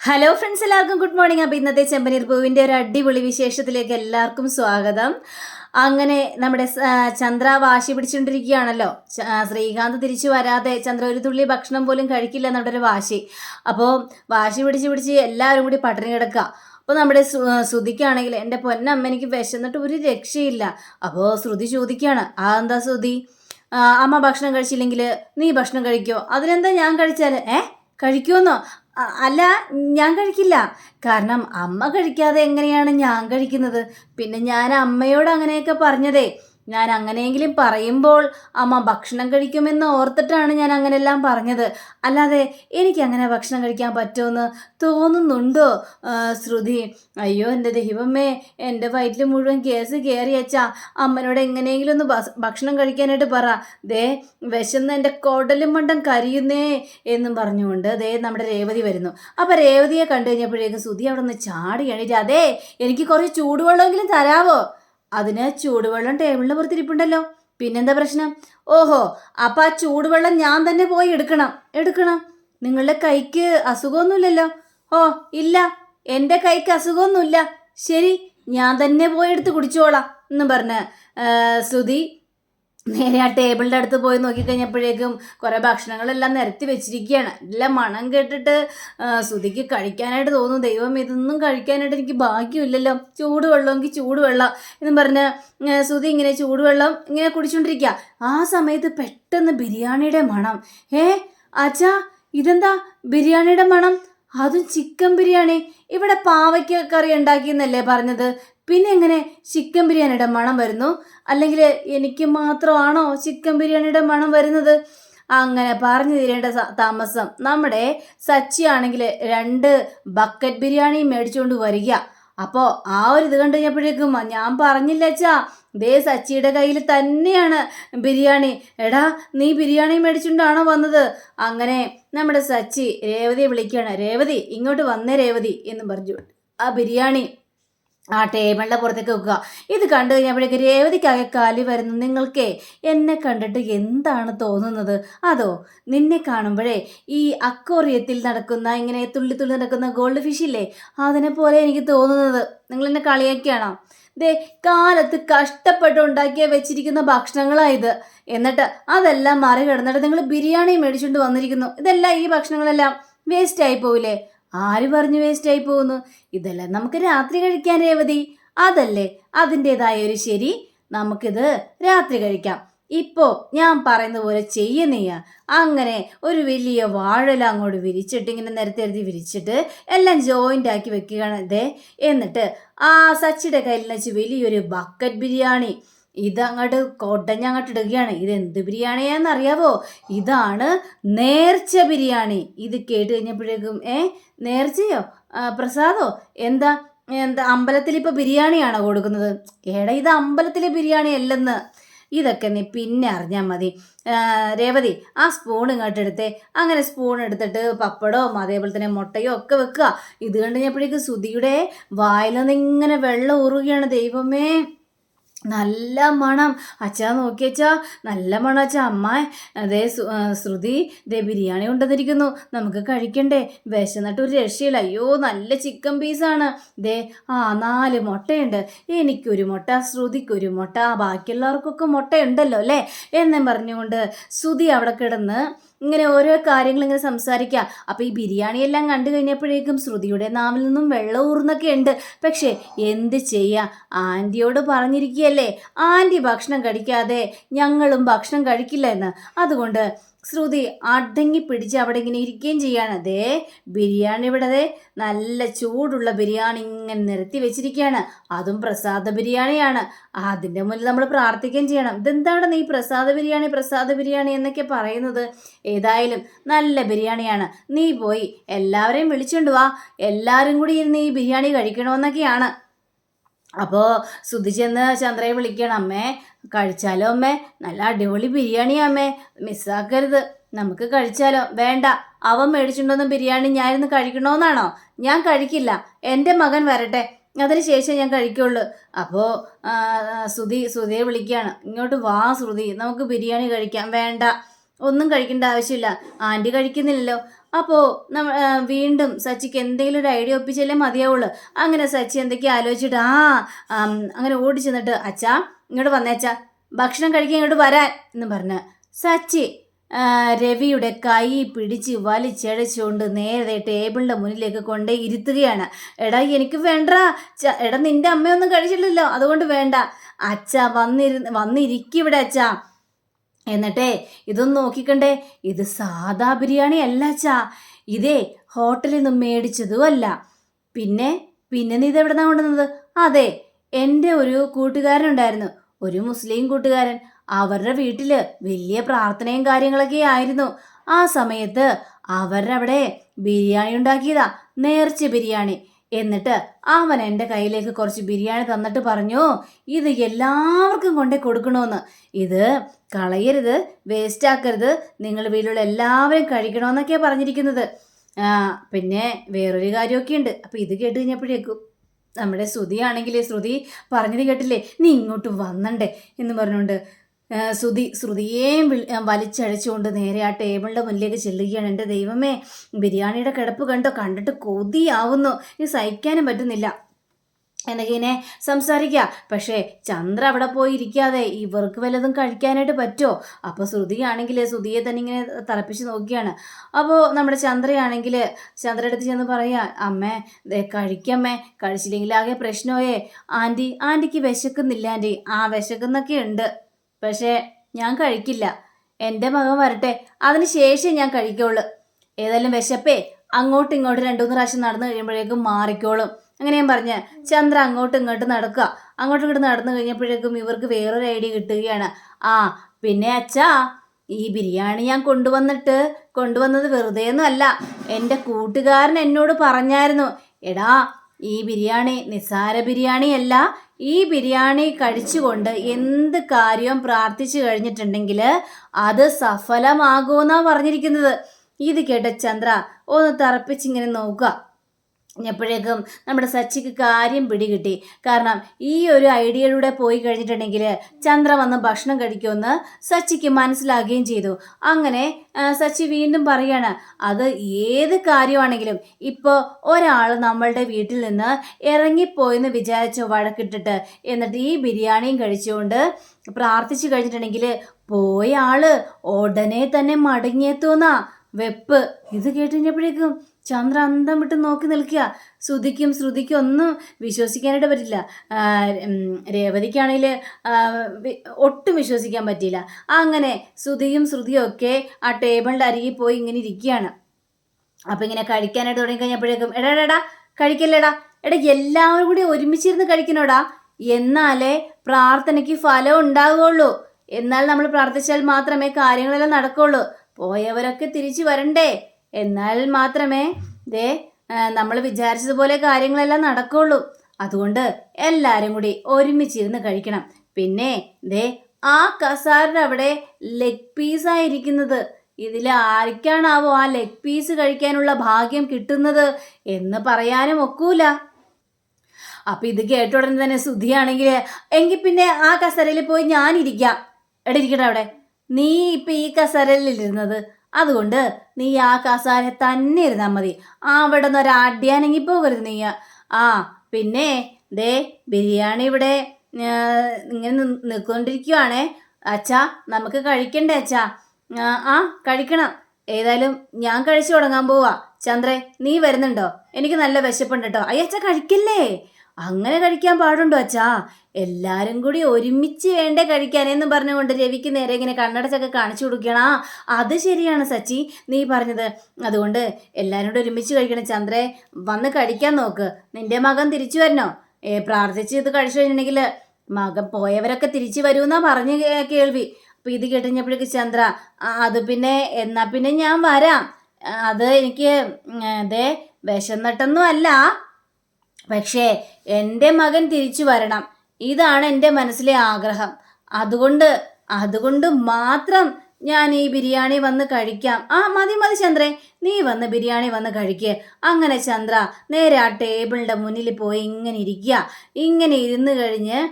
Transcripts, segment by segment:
Hello friends എല്ലാവർക്കും good morning അപ്പോൾ ഇന്നത്തെ ചെമ്പനീർ പൂവിന്റെ ഒരു അടിപൊളി വിശേഷത്തിലേക്ക് എല്ലാവർക്കും സ്വാഗതം. അങ്ങനെ നമ്മുടെ ചന്ദ്ര വാശി പിടിച്ചുകൊണ്ടിരിക്കുകയാണല്ലോ ശ്രീകാന്ത് തിരിച്ചു വരാതെ ചന്ദ്ര ഒരു തുള്ളി ഭക്ഷണം പോലും കഴിക്കില്ല നമ്മുടെ ഒരു വാശി. അപ്പോൾ വാശി പിടിച്ച് പിടിച്ച് എല്ലാവരും കൂടി പട്ടിണി കിടക്കുക. അപ്പോൾ നമ്മുടെ ശ്രുതിക്കാണെങ്കിൽ എന്റെ പൊന്നമ്മ എനിക്ക് വിശന്നിട്ട് ഒരു രക്ഷയില്ല. അപ്പോൾ ശ്രുതി ചോദിക്കുകയാണ് ആ എന്താ ശ്രുതി? അമ്മ ഭക്ഷണം കഴിച്ചില്ലെങ്കിൽ നീ ഭക്ഷണം കഴിക്കോ? അതിനെന്താ ഞാൻ കഴിച്ചാൽ ഏഹ് കഴിക്കുമെന്നോ അല്ല ഞാൻ കഴിക്കില്ല. കാരണം അമ്മ കഴിക്കാതെ എങ്ങനെയാണ് ഞാൻ കഴിക്കുന്നത്? പിന്നെ ഞാൻ അമ്മയോട് അങ്ങനെയൊക്കെ പറഞ്ഞതേ. ഞാൻ അങ്ങനെയെങ്കിലും പറയുമ്പോൾ അമ്മ ഭക്ഷണം കഴിക്കുമെന്ന് ഓർത്തിട്ടാണ് ഞാൻ അങ്ങനെയെല്ലാം പറഞ്ഞത്. അല്ലാതെ എനിക്ക് അങ്ങനെ ഭക്ഷണം കഴിക്കാൻ പറ്റുമെന്ന് തോന്നുന്നുണ്ടോ? ശ്രുതി അയ്യോ എന്റെ ദൈവമേ എന്റെ വയറ്റിൽ മുഴുവൻ കേസ് കയറി അച്ഛാ. അമ്മനോട് എങ്ങനെയെങ്കിലും ഒന്ന് ഭക്ഷണം കഴിക്കാനായിട്ട് പറ. ദേ വിശന്ന് എന്റെ കൊടലും മണ്ടം കരിയുന്നേ എന്നും പറഞ്ഞുകൊണ്ട് ദേ നമ്മുടെ രേവതി വരുന്നു. അപ്പോൾ രേവതിയെ കണ്ടു കഴിഞ്ഞപ്പോഴേക്കും ശ്രുതി അവിടെ നിന്ന് ചാടി എണീറ്റ് എനിക്ക് കുറച്ച് ചൂടുവെള്ളമെങ്കിലും തരാവോ? അതിന് ചൂടുവെള്ളം ടേബിളിന് പുറത്തിരിപ്പുണ്ടല്ലോ. പിന്നെന്താ പ്രശ്നം? ഓഹോ അപ്പം ആ ചൂടുവെള്ളം ഞാൻ തന്നെ പോയി എടുക്കണം. എടുക്കണം. നിങ്ങളുടെ കൈക്ക് അസുഖമൊന്നുമില്ലല്ലോ. ഓ ഇല്ല. എന്റെ കൈക്ക് അസുഖമൊന്നുമില്ല. ശരി ഞാൻ തന്നെ പോയി എടുത്ത് കുടിച്ചോളാം എന്നും പറഞ്ഞ് ശ്രുതി നേരെ ആ ടേബിളിന്റെ അടുത്ത് പോയി നോക്കിക്കഴിഞ്ഞപ്പോഴേക്കും കുറേ ഭക്ഷണങ്ങളെല്ലാം നിരത്തി വെച്ചിരിക്കുകയാണ്. എല്ലാം മണം കേട്ടിട്ട് ശ്രുതിക്ക് കഴിക്കാനായിട്ട് തോന്നുന്നു. ദൈവം ഇതൊന്നും കഴിക്കാനായിട്ട് എനിക്ക് ഭാഗ്യമില്ലല്ലോ. ചൂടുവെള്ളമെങ്കിൽ ചൂടുവെള്ളം എന്നും പറഞ്ഞ് ശ്രുതി ഇങ്ങനെ ചൂടുവെള്ളം ഇങ്ങനെ കുടിച്ചുകൊണ്ടിരിക്കുക ആ സമയത്ത് പെട്ടെന്ന് ബിരിയാണിയുടെ മണം. ഏ അച്ഛാ ഇതെന്താ ബിരിയാണിയുടെ മണം? അതും ചിക്കൻ ബിരിയാണി. ഇവിടെ പാവയ്ക്ക കറി ഉണ്ടാക്കിയെന്നല്ലേ പറഞ്ഞത്? പിന്നെ എങ്ങനെ ചിക്കൻ ബിരിയാണിയുടെ മണം വരുന്നു? അല്ലെങ്കിൽ എനിക്ക് മാത്രമാണോ ചിക്കൻ ബിരിയാണിയുടെ മണം വരുന്നത്? അങ്ങനെ പറഞ്ഞു തീരേണ്ട താമസം. നമ്മുടെ സച്ചി ആണെങ്കിൽ രണ്ട് ബക്കറ്റ് ബിരിയാണി മേടിച്ചുകൊണ്ട് വരിക. അപ്പോൾ ആ ഒരു ഇത് കണ്ടു കഴിഞ്ഞപ്പോഴേക്കും ഞാൻ പറഞ്ഞില്ല അച്ഛാ. ദേ സച്ചിയുടെ കയ്യിൽ തന്നെയാണ് ബിരിയാണി. എടാ നീ ബിരിയാണി മേടിച്ചുകൊണ്ടാണോ വന്നത്? അങ്ങനെ നമ്മുടെ സച്ചി രേവതിയെ വിളിക്കുകയാണ്. രേവതി ഇങ്ങോട്ട് വന്നേ രേവതി എന്ന് പറഞ്ഞു. ആ ബിരിയാണി ആ ടേബിളിന്റെ പുറത്തേക്ക് വെക്കുക. ഇത് കണ്ടു കഴിഞ്ഞപ്പോഴേക്ക് രേവതിക്കാകെ കാലി വരുന്നു. നിങ്ങൾക്കേ എന്നെ കണ്ടിട്ട് എന്താണ് തോന്നുന്നത്? അതോ നിന്നെ കാണുമ്പോഴേ ഈ അക്കോറിയത്തിൽ നടക്കുന്ന ഇങ്ങനെ തുള്ളി തുള്ളി നടക്കുന്ന ഗോൾഡ് ഫിഷ് ഇല്ലേ? അതിനെ പോലെ എനിക്ക് തോന്നുന്നത്. നിങ്ങൾ എന്നെ കളിയാക്കിയാണോ? ദേ കാലത്ത് കഷ്ടപ്പെട്ട് ഉണ്ടാക്കിയ വെച്ചിരിക്കുന്ന ഭക്ഷണങ്ങളായത് എന്നിട്ട് അതെല്ലാം മറികടന്നിട്ട് നിങ്ങൾ ബിരിയാണി മേടിച്ചുകൊണ്ട് വന്നിരിക്കുന്നു. ഇതെല്ലാം ഈ ഭക്ഷണങ്ങളെല്ലാം വേസ്റ്റ് ആയി പോവില്ലേ? ആര് പറഞ്ഞു വേസ്റ്റായി പോകുന്നു? ഇതെല്ലാം നമുക്ക് രാത്രി കഴിക്കാൻ രേവതി. അതല്ലേ അതിന്റെതായ ഒരു ശരി. നമുക്കിത് രാത്രി കഴിക്കാം. ഇപ്പോൾ ഞാൻ പറയുന്ന പോലെ ചെയ്യുന്നീയ അങ്ങനെ ഒരു വലിയ വാഴല അങ്ങോട്ട് വിരിച്ചിട്ട് ഇങ്ങനെ നിരത്തി എഴുതി വിരിച്ചിട്ട് എല്ലാം ജോയിന്റ് ആക്കി വെക്കുകയാണ് ഇതേ എന്നിട്ട് ആ സച്ചിയുടെ കയ്യിൽ വെച്ച് വലിയൊരു ബക്കറ്റ് ബിരിയാണി. ഇതങ്ങോട്ട് കൊടഞ്ഞങ്ങോട്ട് ഇടുകയാണ്. ഇത് എന്ത് ബിരിയാണിയാന്ന് അറിയാവോ? ഇതാണ് നേർച്ച ബിരിയാണി. ഇത് കേട്ട് കഴിഞ്ഞപ്പോഴേക്കും ഏ നേർച്ചയോ? പ്രസാദോ? എന്താ എന്താ അമ്പലത്തിൽ ഇപ്പോൾ ബിരിയാണിയാണോ കൊടുക്കുന്നത്? എടാ ഇത് അമ്പലത്തിലെ ബിരിയാണി അല്ലെന്ന്. ഇതൊക്കെ നീ പിന്നെ അറിഞ്ഞാൽ മതി. രേവതി ആ സ്പൂൺ ഇങ്ങോട്ട് എടുത്തേ. അങ്ങനെ സ്പൂൺ എടുത്തിട്ട് പപ്പടവും അതേപോലെ തന്നെ മുട്ടയോ ഒക്കെ വെക്കുക. ഇത് കണ്ടു കഴിഞ്ഞപ്പോഴേക്ക് സുധിയുടെ വായിൽ നിന്ന് ഇങ്ങനെ വെള്ളം ഊറുകയാണ് ദൈവമേ. നല്ല മണം. അച്ഛാ നോക്കിയച്ചാ നല്ല മണം അച്ഛാ. അമ്മ അതേ ശ്രുതി ദേ ബിരിയാണി കൊണ്ടുവന്നിരിക്കുന്നു. നമുക്ക് കഴിക്കണ്ടേ? വിശന്നിട്ട് ഒരു രക്ഷയില്ല. അയ്യോ നല്ല ചിക്കൻ പീസാണ് ദേ ആ നാല് മുട്ടയുണ്ട്. എനിക്കൊരു മുട്ട ശ്രുതിക്കൊരു മുട്ട ബാക്കിയുള്ളവർക്കൊക്കെ മുട്ടയുണ്ടല്ലോ അല്ലേ? എന്നും പറഞ്ഞുകൊണ്ട് ശ്രുതി അവിടെ കിടന്ന് ഇങ്ങനെ ഓരോ കാര്യങ്ങൾ ഇങ്ങനെ സംസാരിക്കുക അപ്പോൾ ഈ ബിരിയാണി എല്ലാം കണ്ടു കഴിഞ്ഞപ്പോഴേക്കും ശ്രുതിയുടെ നാവിൽ നിന്നും വെള്ളം ഊർന്നൊക്കെ ഉണ്ട് പക്ഷേ എന്ത് ചെയ്യുക ആന്റിയോട് പറഞ്ഞിരിക്കുകയല്ലേ? ആന്റി ഭക്ഷണം കഴിക്കാതെ ഞങ്ങളും ഭക്ഷണം കഴിക്കില്ല എന്ന് അതുകൊണ്ട് ശ്രുതി അടങ്ങി പിടിച്ച് അവിടെ ഇങ്ങനെ ഇരിക്കുകയും ചെയ്യാണ്. ദേ ബിരിയാണി ഇവിടെ ദേ നല്ല ചൂടുള്ള ബിരിയാണി ഇങ്ങനെ നിരത്തി വെച്ചിരിക്കുകയാണ് അതും പ്രസാദ ബിരിയാണിയാണ്. അതിന്റെ മുന്നിൽ നമ്മൾ പ്രാർത്ഥിക്കുകയും ചെയ്യണം. ഇതെന്താണ് നീ പ്രസാദ ബിരിയാണി പ്രസാദ ബിരിയാണി എന്നൊക്കെ പറയുന്നത്? ഏതായാലും നല്ല ബിരിയാണിയാണ്. നീ പോയി എല്ലാവരെയും വിളിച്ചുകൊണ്ട് വാ. എല്ലാവരും കൂടി ഇരുന്ന് ഈ ബിരിയാണി കഴിക്കണമെന്നൊക്കെയാണ് അപ്പോൾ സുധി ചെന്ന് ചന്ദ്രയെ വിളിക്കണം. അമ്മേ കഴിച്ചാലോ അമ്മേ? നല്ല അടിപൊളി ബിരിയാണി അമ്മേ. മിസ്സാക്കരുത്. നമുക്ക് കഴിച്ചാലോ. വേണ്ട. അവൻ മേടിച്ചിട്ടുണ്ടെന്ന് ബിരിയാണി ഞാനിന്ന് കഴിക്കണമെന്നാണോ ഞാൻ കഴിക്കില്ല. എന്റെ മകൻ വരട്ടെ. അതിന് ശേഷം ഞാൻ കഴിക്കുള്ളൂ. അപ്പോൾ ശ്രുതി ശ്രുതിയെ വിളിക്കുകയാണ് ഇങ്ങോട്ട് വാ ശ്രുതി നമുക്ക് ബിരിയാണി കഴിക്കാം. വേണ്ട. ഒന്നും കഴിക്കേണ്ട ആവശ്യമില്ല. ആന്റി കഴിക്കുന്നില്ലല്ലോ. അപ്പോൾ വീണ്ടും സച്ചിക്ക് എന്തെങ്കിലും ഒരു ഐഡിയ ഒപ്പിച്ചല്ലേ മതിയാവുള്ളൂ. അങ്ങനെ സച്ചി എന്തൊക്കെയാ ആലോചിച്ചിട്ട് ആ അങ്ങനെ ഓടി ചെന്നിട്ട് അച്ഛാ ഇങ്ങോട്ട് വന്നേച്ചാ ഭക്ഷണം കഴിക്കാൻ ഇങ്ങോട്ട് വരാൻ എന്ന് പറഞ്ഞ് സച്ചി രവിയുടെ കൈ പിടിച്ച് വലിച്ചഴച്ചുകൊണ്ട് നേരെ ടേബിളിന്റെ മുന്നിലേക്ക് കൊണ്ടേ ഇരുത്തുകയാണ്. എടാ എനിക്ക് വേണ്ട. എടാ നിന്റെ അമ്മയൊന്നും കഴിച്ചിട്ടില്ലല്ലോ അതുകൊണ്ട് വേണ്ട. അച്ഛ വന്നിരു വന്നിരിക്കിവിടെ അച്ഛാ. എന്നിട്ടേ ഇതൊന്ന് നോക്കിക്കണ്ടേ. ഇത് സാദാ ബിരിയാണി അല്ല ചാ ഇതേ ഹോട്ടലിൽ നിന്ന് മേടിച്ചതും അല്ല പിന്നെ പിന്നെ നീ ഇതെവിടെന്നാ കൊണ്ടുവന്നത്? അതെ എന്റെ ഒരു കൂട്ടുകാരനുണ്ടായിരുന്നു. ഒരു മുസ്ലിം കൂട്ടുകാരൻ. അവരുടെ വീട്ടിൽ വലിയ പ്രാർത്ഥനയും കാര്യങ്ങളൊക്കെ ആയിരുന്നു. ആ സമയത്ത് അവരുടെ അവിടെ ബിരിയാണി ഉണ്ടാക്കിയതാ നേർച്ച ബിരിയാണി. എന്നിട്ട് അവൻ എന്റെ കയ്യിലേക്ക് കുറച്ച് ബിരിയാണി തന്നിട്ട് പറഞ്ഞു ഇത് എല്ലാവർക്കും കൊണ്ടേ കൊടുക്കണമെന്ന് ഇത് കളയരുത് വേസ്റ്റാക്കരുത് നിങ്ങൾ വീട്ടിലുള്ള എല്ലാവരും കഴിക്കണമെന്നൊക്കെയാണ് പറഞ്ഞിരിക്കുന്നത്. പിന്നെ വേറൊരു കാര്യമൊക്കെ ഉണ്ട്. അപ്പോൾ ഇത് കേട്ട് കഴിഞ്ഞപ്പോഴേക്കും നമ്മുടെ ശ്രുതി ആണെങ്കിലേ ശ്രുതി പറഞ്ഞത് കേട്ടില്ലേ? നീ ഇങ്ങോട്ട് വന്നണ്ടേ എന്ന് പറഞ്ഞുകൊണ്ട് ശ്രുതി ശ്രുതിയേയും വലിച്ചഴിച്ചുകൊണ്ട് നേരെ ആ ടേബിളിന്റെ മുന്നിലേക്ക് ചെല്ലുകയാണ്. എന്റെ ദൈവമേ ബിരിയാണിയുടെ കിടപ്പ് കണ്ടോ? കണ്ടിട്ട് കൊതിയാവുന്നു. ഇത് സഹിക്കാനും പറ്റുന്നില്ല. എന്നൊക്കെ സംസാരിക്കുക പക്ഷേ ചന്ദ്ര അവിടെ പോയി ഇരിക്കാതെ ഇവർക്ക് വല്ലതും കഴിക്കാനായിട്ട് പറ്റുമോ അപ്പോൾ ശ്രുതിയാണെങ്കിൽ ശ്രുതിയെ തന്നെ ഇങ്ങനെ തിളപ്പിച്ച് നോക്കിയാണ്. അപ്പോൾ നമ്മുടെ ചന്ദ്രയാണെങ്കിൽ ചന്ദ്ര അടുത്ത് ചെന്ന് പറയുക അമ്മേ കഴിക്കമ്മേ. കഴിച്ചില്ലെങ്കിൽ ആകെ പ്രശ്നമോയേ. ആന്റി ആന്റിക്ക് വിശക്കുന്നില്ല ആന്റി ആ വിശക്കുന്നൊക്കെ ഉണ്ട്. പക്ഷേ ഞാൻ കഴിക്കില്ല. എന്റെ മകൻ വരട്ടെ. അതിന് ശേഷം ഞാൻ കഴിക്കുള്ളൂ. ഏതായാലും വിശപ്പേ അങ്ങോട്ടും ഇങ്ങോട്ടും രണ്ടു മൂന്ന് പ്രാവശ്യം നടന്നു കഴിയുമ്പോഴേക്കും മാറിക്കോളും. അങ്ങനെ ഞാൻ പറഞ്ഞ് ചന്ദ്ര അങ്ങോട്ടും ഇങ്ങോട്ടും നടക്കുക. അങ്ങോട്ടും ഇങ്ങോട്ടും നടന്നു കഴിഞ്ഞപ്പോഴേക്കും ഇവർക്ക് വേറൊരു ഐഡിയ കിട്ടുകയാണ്. ആ പിന്നെ അച്ഛാ ഈ ബിരിയാണി ഞാൻ കൊണ്ടുവന്നിട്ട് കൊണ്ടുവന്നത് വെറുതെ ഒന്നുമല്ല എന്റെ കൂട്ടുകാരൻ എന്നോട് പറഞ്ഞായിരുന്നു എടാ ഈ ബിരിയാണി നിസ്സാര ബിരിയാണിയല്ല ഈ ബിരിയാണി കഴിച്ചുകൊണ്ട് എന്ത് കാര്യവും പ്രാർത്ഥിച്ചു കഴിഞ്ഞിട്ടുണ്ടെങ്കിൽ അത് സഫലമാകുമെന്നാണ് പറഞ്ഞിരിക്കുന്നത്. ഇത് കേട്ട ചന്ദ്ര ഒന്ന് തറപ്പിച്ചിങ്ങനെ നോക്കുക. എപ്പോഴേക്കും നമ്മുടെ സച്ചിക്ക് കാര്യം പിടികിട്ടി. കാരണം ഈ ഒരു ഐഡിയയിലൂടെ പോയി കഴിഞ്ഞിട്ടുണ്ടെങ്കിൽ ചന്ദ്ര വന്ന് ഭക്ഷണം കഴിക്കുമെന്ന് സച്ചിക്ക് മനസ്സിലാകുകയും ചെയ്തു. അങ്ങനെ സച്ചി വീണ്ടും പറയാണ് അത് ഏത് കാര്യമാണെങ്കിലും ഇപ്പോൾ ഒരാൾ നമ്മളുടെ വീട്ടിൽ നിന്ന് ഇറങ്ങിപ്പോയെന്ന് വിചാരിച്ചോ വഴക്കിട്ടിട്ട് എന്നിട്ട് ഈ ബിരിയാണിയും കഴിച്ചുകൊണ്ട് പ്രാർത്ഥിച്ചു കഴിഞ്ഞിട്ടുണ്ടെങ്കിൽ പോയ ആൾ ഉടനെ തന്നെ മടങ്ങിയെത്തുമെന്നാ വെപ്പ്. ഇത് കേട്ടുകഴിഞ്ഞപ്പോഴേക്കും ചന്ദ്ര അന്തം വിട്ട് നോക്കി നിൽക്കുക. ശ്രുതിക്കും ശ്രുതിക്കും ഒന്നും വിശ്വസിക്കാനായിട്ട് പറ്റില്ല. രേവതിക്കാണെങ്കിൽ ഒട്ടും വിശ്വസിക്കാൻ പറ്റിയില്ല. അങ്ങനെ ശ്രുതിയും ശ്രുതിയും ഒക്കെ ആ ടേബിളിന്റെ അരികിൽ പോയി ഇങ്ങനെ ഇരിക്കുകയാണ്. അപ്പം ഇങ്ങനെ കഴിക്കാനായിട്ട് തുടങ്ങി കഴിഞ്ഞപ്പോഴേക്കും എടാ, എടാ കഴിക്കല്ലേടാ? എടാ എല്ലാവരും കൂടി ഒരുമിച്ചിരുന്ന് കഴിക്കണോടാ? എന്നാലേ പ്രാർത്ഥനയ്ക്ക് ഫലം ഉണ്ടാകുള്ളൂ എന്നാൽ നമ്മൾ പ്രാർത്ഥിച്ചാൽ മാത്രമേ കാര്യങ്ങളെല്ലാം നടക്കുള്ളൂ പോയവരൊക്കെ തിരിച്ചു വരണ്ടേ? എന്നാൽ മാത്രമേ ദേ നമ്മൾ വിചാരിച്ചതുപോലെ കാര്യങ്ങളെല്ലാം നടക്കുള്ളൂ. അതുകൊണ്ട് എല്ലാവരും കൂടി ഒരുമിച്ചിരുന്ന് കഴിക്കണം. പിന്നെ ദേ ആ കസാറിന്റെ അവിടെ ലെഗ് പീസായിരിക്കുന്നത് ഇതിൽ ആർക്കാണാവോ ആ ലെഗ് പീസ് കഴിക്കാനുള്ള ഭാഗ്യം കിട്ടുന്നത് എന്ന് പറയാനും ഒക്കൂല. അപ്പം ഇത് കേട്ട ഉടനെ തന്നെ സുധിയാണെങ്കിൽ എങ്കിൽ പിന്നെ ആ കസരയിൽ പോയി ഞാനിരിക്കാം. എടിയിരിക്കട്ടെ അവിടെ. നീ ഇപ്പം ഈ കസരയിൽ ഇരുന്നത്. അതുകൊണ്ട് നീ ആ കസാര തന്നെ ഇരുന്നാൽ മതി. അവിടെ നിന്ന് ഒരാടിയാനെങ്കിൽ പോകരുത് നീ ആ പിന്നെ ദേ ബിരിയാണി ഇവിടെ ഇങ്ങനെ നിൽക്കൊണ്ടിരിക്കുവാണേ. അച്ഛാ നമുക്ക് കഴിക്കണ്ടേ അച്ഛാ? ആ, കഴിക്കണം. ഏതായാലും ഞാൻ കഴിച്ചു തുടങ്ങാൻ പോവാ. ചന്ദ്രേ നീ വരുന്നുണ്ടോ? എനിക്ക് നല്ല വിശപ്പുണ്ട് കേട്ടോ അയ്യച്ച കഴിക്കല്ലേ? അങ്ങനെ കഴിക്കാൻ പാടുണ്ടോ അച്ഛാ? എല്ലാരും കൂടി ഒരുമിച്ച് വേണ്ടേ കഴിക്കാൻ പറഞ്ഞുകൊണ്ട് രവിക്ക് നേരെ ഇങ്ങനെ കണ്ണടച്ചൊക്കെ കാണിച്ചു കൊടുക്കണം അത് ശരിയാണ് സച്ചി. നീ പറഞ്ഞത് അതുകൊണ്ട് എല്ലാവരും കൂടി ഒരുമിച്ച് കഴിക്കണം. ചന്ദ്രേ വന്ന് കഴിക്കാൻ നോക്ക്. നിന്റെ മകൻ തിരിച്ചു വരണോ? ഏ പ്രാർത്ഥിച്ച് ഇത് കഴിച്ചു കഴിഞ്ഞിട്ടുണ്ടെങ്കിൽ മകൻ പോയവരൊക്കെ തിരിച്ചു വരുമെന്നാ പറഞ്ഞു കേൾവി. അപ്പൊ ഇത് കേട്ടുകഴിഞ്ഞപ്പോഴേക്ക് ചന്ദ്ര "ആ, അത് പിന്നെ എന്നാ പിന്നെ ഞാൻ വരാം. അത് എനിക്ക് അതെ വിശന്നിട്ടൊന്നും അല്ല പക്ഷേ എന്റെ മകൻ തിരിച്ചു വരണം. ഇതാണ് എന്റെ മനസ്സിലെ ആഗ്രഹം. അതുകൊണ്ട് അതുകൊണ്ട് മാത്രം ഞാൻ ഈ ബിരിയാണി വന്ന് കഴിക്കാം. ആ മതി മതി ചന്ദ്രേ. നീ വന്ന് ബിരിയാണി വന്ന് കഴിക്കുക അങ്ങനെ ചന്ദ്ര നേരെ ആ ടേബിളിന്റെ മുന്നിൽ പോയി ഇങ്ങനെ ഇരിക്കുക. ഇങ്ങനെ ഇരുന്ന് കഴിഞ്ഞ്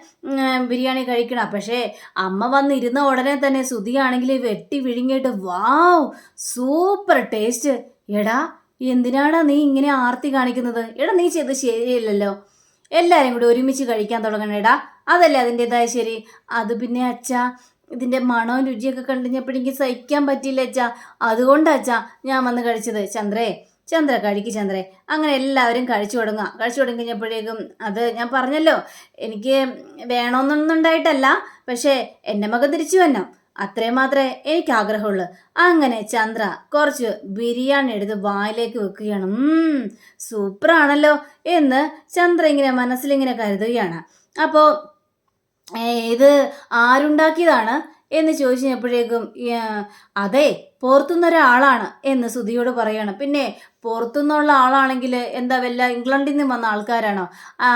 ബിരിയാണി കഴിക്കണം. പക്ഷേ അമ്മ വന്ന് ഇരുന്ന ഉടനെ തന്നെ സുതിയാണെങ്കിൽ വെട്ടി വിഴുങ്ങിയിട്ട് വാവ് സൂപ്പർ ടേസ്റ്റ്. എടാ എന്തിനാടാ നീ ഇങ്ങനെ ആർത്തി കാണിക്കുന്നത്? എടാ നീ ചെയ്ത് ശരിയല്ലല്ലോ. എല്ലാരും കൂടി ഒരുമിച്ച് കഴിക്കാൻ തുടങ്ങണേടാ. അതല്ലേ അതിന്റെതായ ശരി? അത് പിന്നെ അച്ഛാ ഇതിന്റെ മണവും രുചിയൊക്കെ കണ്ടുകഴിഞ്ഞപ്പോൾ എനിക്ക് സഹിക്കാൻ പറ്റിയില്ല അച്ഛാ. അതുകൊണ്ട് അച്ഛാ ഞാൻ വന്ന് കഴിച്ചത്. ചന്ദ്രേ ചന്ദ്ര കഴിക്ക് ചന്ദ്രേ. അങ്ങനെ എല്ലാവരും കഴിച്ചു തുടങ്ങുക. കഴിച്ചു തുടങ്ങി കഴിഞ്ഞപ്പോഴേക്കും അത് ഞാൻ പറഞ്ഞല്ലോ എനിക്ക് വേണമെന്നൊന്നുണ്ടായിട്ടല്ല പക്ഷേ എന്റെ മകൻ തിരിച്ചു വന്നോ. അത്രയും മാത്രമേ എനിക്ക് ആഗ്രഹമുള്ളൂ അങ്ങനെ ചന്ദ്ര കുറച്ച് ബിരിയാണി എടുത്ത് വായിലേക്ക് വെക്കുകയാണ്. സൂപ്പറാണല്ലോ എന്ന് ചന്ദ്ര ഇങ്ങനെ മനസ്സിലിങ്ങനെ കരുതുകയാണ്. അപ്പോൾ ഇത് ആരുണ്ടാക്കിയതാണ് എന്ന് ചോദിച്ചപ്പോഴേക്കും കഴിഞ്ഞപ്പോഴേക്കും "ഏ, അതെ പുറത്തുനിന്നൊരാളാണ് എന്ന് സുധിയോട് പറയാണ്. പിന്നെ പുറത്തുനിന്നുള്ള ആളാണെങ്കിൽ എന്താ വല്ല ഇംഗ്ലണ്ടിൽ നിന്ന് വന്ന ആൾക്കാരാണോ? ആ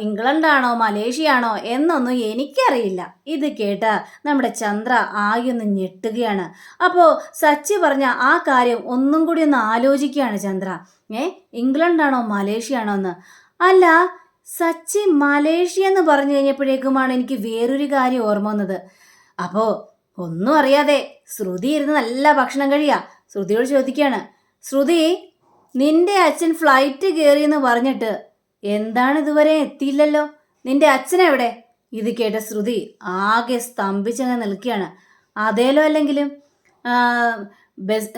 ഇംഗ്ലണ്ടാണോ? മലേഷ്യ ആണോ എന്നൊന്നും എനിക്കറിയില്ല. ഇത് കേട്ട നമ്മുടെ ചന്ദ്ര ആകെ ഒന്ന് ഞെട്ടുകയാണ്. അപ്പോൾ സച്ചി പറഞ്ഞ ആ കാര്യം ഒന്നും കൂടി ഒന്ന് ആലോചിക്കുകയാണ് ചന്ദ്ര. ഏ ഇംഗ്ലണ്ടാണോ? മലേഷ്യ ആണോ എന്ന്. അല്ല സച്ചി മലേഷ്യ എന്ന് പറഞ്ഞു കഴിഞ്ഞപ്പോഴേക്കുമാണ് എനിക്ക് വേറൊരു കാര്യം ഓർമ്മ വന്നത്. അപ്പോൾ ഒന്നും അറിയാതെ ശ്രുതി ഇരുന്ന് നല്ല ഭക്ഷണം കഴിയാ. ശ്രുതിയോട് ചോദിക്കുകയാണ്. ശ്രുതി നിന്റെ അച്ഛൻ ഫ്ലൈറ്റ് കയറിയെന്ന് പറഞ്ഞിട്ട് എന്താണ് ഇതുവരെ എത്തിയില്ലല്ലോ? നിന്റെ അച്ഛനെവിടെ ഇത് കേട്ട ശ്രുതി ആകെ സ്തംഭിച്ചങ്ങ് നിൽക്കുകയാണ്. അതേലോ അല്ലെങ്കിലും ഫ്ലൈറ്റ് ബസ്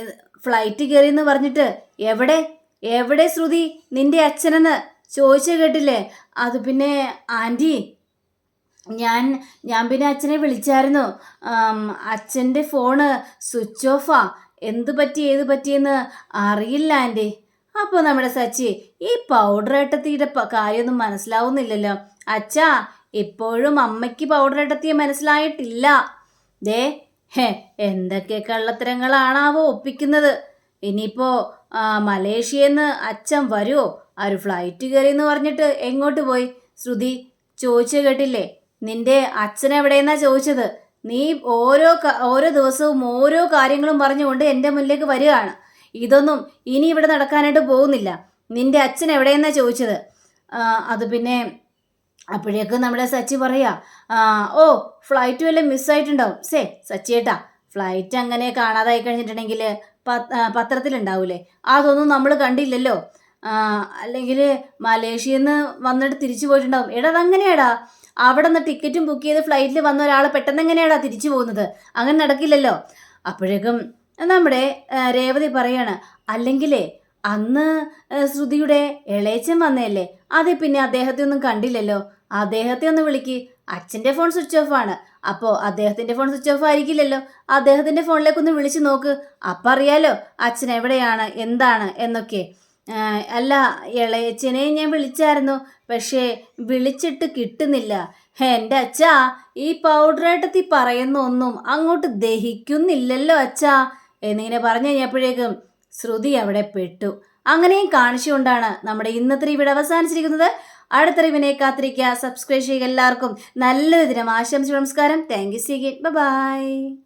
എന്ന് ഫ്ലൈറ്റ് കയറിയെന്ന് പറഞ്ഞിട്ട് എവിടെ? എവിടെ ശ്രുതി? നിന്റെ അച്ഛനെന്ന് ചോദിച്ചു കേട്ടില്ലേ? അത് പിന്നെ ആന്റി ഞാൻ ഞാൻ പിന്നെ അച്ഛനെ വിളിച്ചായിരുന്നു. അച്ഛന്റെ ഫോണ് സ്വിച്ച് ഓഫാ. എന്ത് പറ്റി ഏത് പറ്റിയെന്ന് അറിയില്ല ആന്റി. അപ്പോൾ നമ്മുടെ സച്ചി ഈ പൗഡർ ഏട്ടത്തിയുടെ കാര്യമൊന്നും മനസ്സിലാവുന്നില്ലല്ലോ. അച്ഛാ ഇപ്പോഴും അമ്മയ്ക്ക് പൗഡർ ഏട്ടത്തിയെ മനസ്സിലായിട്ടില്ല. ദേ ഹേ എന്തൊക്കെ കള്ളത്തരങ്ങളാണാവോ ഒപ്പിക്കുന്നത്. ഇനിയിപ്പോ മലേഷ്യന്ന് അച്ഛൻ വരുമോ ഒരു ഫ്ലൈറ്റ് കയറി എന്ന് പറഞ്ഞിട്ട് എങ്ങോട്ട് പോയി? ശ്രുതി ചോദിച്ചു കേട്ടില്ലേ? നിന്റെ അച്ഛൻ എവിടെയെന്നാ ചോദിച്ചത്? നീ ഓരോ ഓരോ ദിവസവും ഓരോ കാര്യങ്ങളും പറഞ്ഞുകൊണ്ട് എന്റെ മുന്നിലേക്ക് വരികയാണ്. ഇതൊന്നും ഇനി ഇവിടെ നടക്കാനായിട്ട് പോകുന്നില്ല. നിന്റെ അച്ഛൻ എവിടെയെന്നാ ചോദിച്ചത്? അത് പിന്നെ അപ്പോഴേക്കും നമ്മുടെ സച്ചി പറയാ ഓ ഫ്ലൈറ്റ് വല്ലതും മിസ്സായിട്ടുണ്ടാവും സേ സച്ചിയേട്ടാ ഫ്ലൈറ്റ് അങ്ങനെ കാണാതായി കഴിഞ്ഞിട്ടുണ്ടെങ്കിൽ പത്രത്തിലുണ്ടാവൂലേ? അതൊന്നും നമ്മൾ കണ്ടില്ലല്ലോ. അല്ലെങ്കിൽ മലേഷ്യന്ന് വന്നിട്ട് തിരിച്ചു പോയിട്ടുണ്ടാവും. എടാ അതങ്ങനെയാടാ. അവിടെ നിന്ന് ടിക്കറ്റും ബുക്ക് ചെയ്ത് ഫ്ലൈറ്റിൽ വന്ന ഒരാൾ പെട്ടെന്ന് എങ്ങനെയാടാ തിരിച്ചു പോകുന്നത്? അങ്ങനെ നടക്കില്ലല്ലോ. അപ്പോഴേക്കും നമ്മുടെ രേവതി പറയാണ് അല്ലെങ്കിലേ അന്ന് ശ്രുതിയുടെ ഇളയച്ചൻ വന്നതല്ലേ അതെ പിന്നെ അദ്ദേഹത്തെ ഒന്നും കണ്ടില്ലല്ലോ. അദ്ദേഹത്തെ ഒന്ന് വിളിക്ക്. അച്ഛന്റെ ഫോൺ സ്വിച്ച് ഓഫ് ആണ്. അപ്പോൾ അദ്ദേഹത്തിന്റെ ഫോൺ സ്വിച്ച് ഓഫ് ആയിരിക്കില്ലല്ലോ. അദ്ദേഹത്തിന്റെ ഫോണിലേക്കൊന്ന് വിളിച്ച് നോക്ക്. അപ്പം അറിയാലോ അച്ഛൻ എവിടെയാണ് എന്താണ് എന്നൊക്കെ. അല്ല ഇളയച്ചനെ ഞാൻ വിളിച്ചായിരുന്നു പക്ഷേ വിളിച്ചിട്ട് കിട്ടുന്നില്ല. എന്റെ അച്ഛാ ഈ പൗഡറേട്ടത്തി പറയുന്ന ഒന്നും അങ്ങോട്ട് ദഹിക്കുന്നില്ലല്ലോ അച്ഛാ എന്നിങ്ങനെ പറഞ്ഞു കഴിഞ്ഞപ്പോഴേക്കും ശ്രുതി അവിടെ പെട്ടു. അങ്ങനെയും കാണിച്ചുകൊണ്ടാണ് നമ്മുടെ ഇന്നത്തെ ഇവിടെ അവസാനിച്ചിരിക്കുന്നത്. അടുത്ത റിവിനെ കാത്തിരിക്കുക. സബ്സ്ക്രൈബ് ചെയ്യുക എല്ലാവർക്കും. നല്ലൊരു ദിനം. ആശംസ നമസ്കാരം. Thank you C by